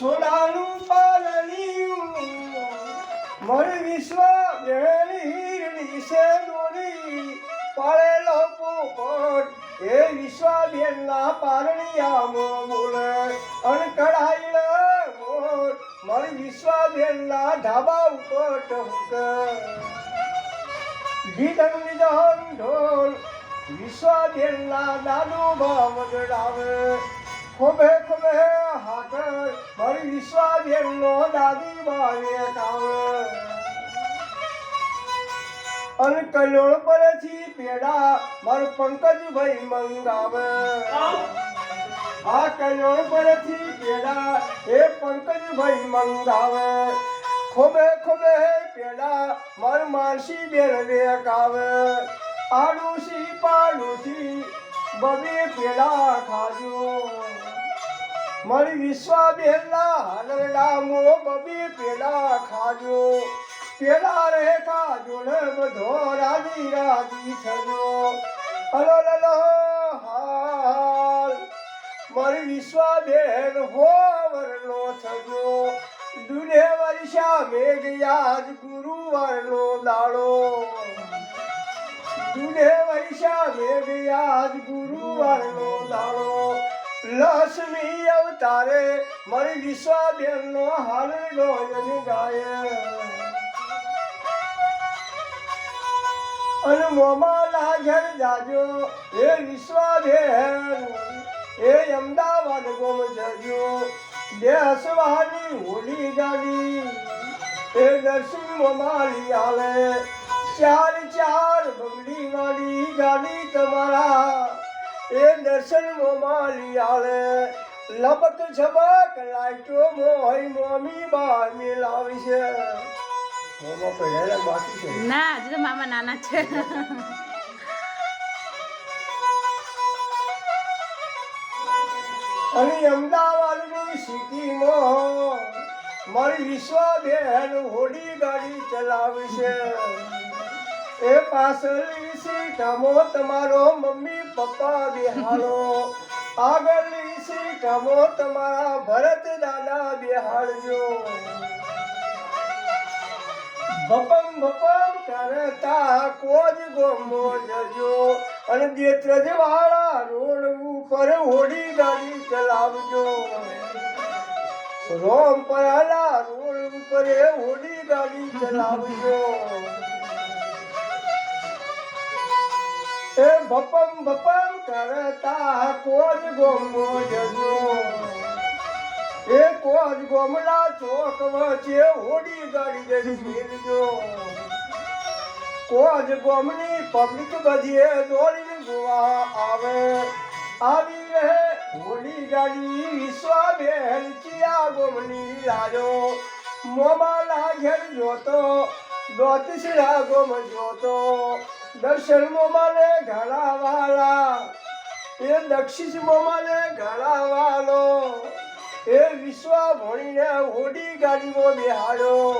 સોનાનું પાલનિયું. મર વિશ્વ બેની છે દોરી પાળેલો પોપટ. એ વિશ્વાબેનના પારણિયામાં બોલે, અણકળાયેલા મોર. મારી વિશ્વાબેનના ધાબા ઉપર ટહુકે. ગીધમ નિધન ઢોલ વિશ્વાબેનના દાદુ ભાવ વગડાવે ખોબે ખોબે હાકર મારી વિશ્વાબેનનો દાદી બાવે કાવે અને કલ્યોળ પરથી પેડા મારું પંકજભાઈ મંગાવે. આ કલ્યોળ પરથી પેડા એ પંકજભાઈ મંગાવે. ખોબે ખોબે પેડા મારું માનસી બેન વેકાવે આડુસી પાડુસી બબે પેલા ખાજો મારી વિશ્વાબેનના હાલરડા મો બબે પેલા ખાજો. પેલા રે ખાજો ને બધો રાજી રાજી થજો. હલો લલો હાલ મારી વિશ્વાબેન હોવરનો થજો. દુને વર્ષા મેઘ યાદ ગુરુવારનો દાડો. દુને વર્ષા મેઘ આજ ગુરુવારનો દાડો. લક્ષ્મી અવતારે મારી વિશ્વાબેનનો હાલ ગોયન ગાય અને મોમાં લાગર જાજો એ વિશ્વાબેન એ અમદાવાદ ગોમ જજો. દેશવાની હોલી ગાડી. એ દર્શન મોમાલી આલે. ચાર ચાર બગડી વાળી ગાડી તમારા. એ દર્શન મોમાલી આવે લપક છબક લાઈટો મોહી મોમી બાર મેલાવી છે. મોમાં પહેલા બાકી છે. ના હજુ તો મામા નાના છે. અને અમદાવાદની સિટીમાં મારી વિશ્વાબેન હોડી ગાડી ચલાવી છે. એ પાછળની કામો તમારો મમ્મી પપ્પા બિહારો આગળની કામો તમારા ભરત દાદા બિહાડજો. બપમ બપમ કરતા કોજ ગોમો જજો. અને દેત્રજ વાળા રોડ ઉપર હોડી ગાડી ચલાવજો. રોમ પરાલા રોડ ઉપર હોડી ગાડી ચલાવજો. એ બપમ બપમ કરતા કોજ ગોમો જજો. એ કોજ ગોમલા ચોક વચ્ચે હોડી ગાડી જડી ફેરજો. કોજ ગોમની પબ્લિક બધીએ દોડીને ગોવા આવે. આવી રહે હોડી ગાડી વિશ્વાબેન ચિયા ગોમની લાજો મોમાં લાગેલ જોતો, દોતીસરા ગોમ જોતો. દર્શન મોમાને ઘણા વાલા એ દક્ષિણ મોમાને ઘણા વાલો એ વિશ્વા ભણીને ગાડી ગાડીમાં બેહાડ્યો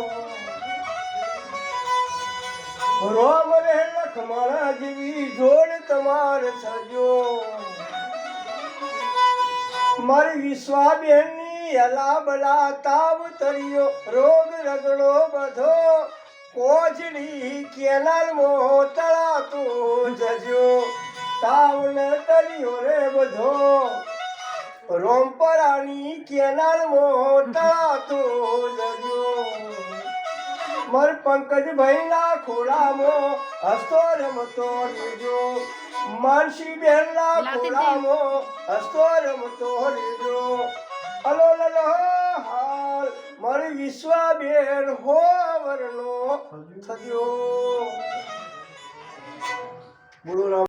રોમ રે લખમણ જેવી જોડ તમાર થજો મારી વિશ્વાબેનની અલા બલા તાવ તરિયો રોગ રગડો બધો. કોચડી કેનાલ મો તળાતું જજો. તાવન ને તરિયો રે બધો. રોમપરાની કેનાલ મોટા તો જજો. મર પંકજ ભાઈના ખોળામાં હસતો રમતો રીજો. માનસી દે. ખોળામાં હસતો રમતો રીજો. અલો લલો હાલ. મારી વિશ્વાબેન હોવરનો થયો. બોલો રામ.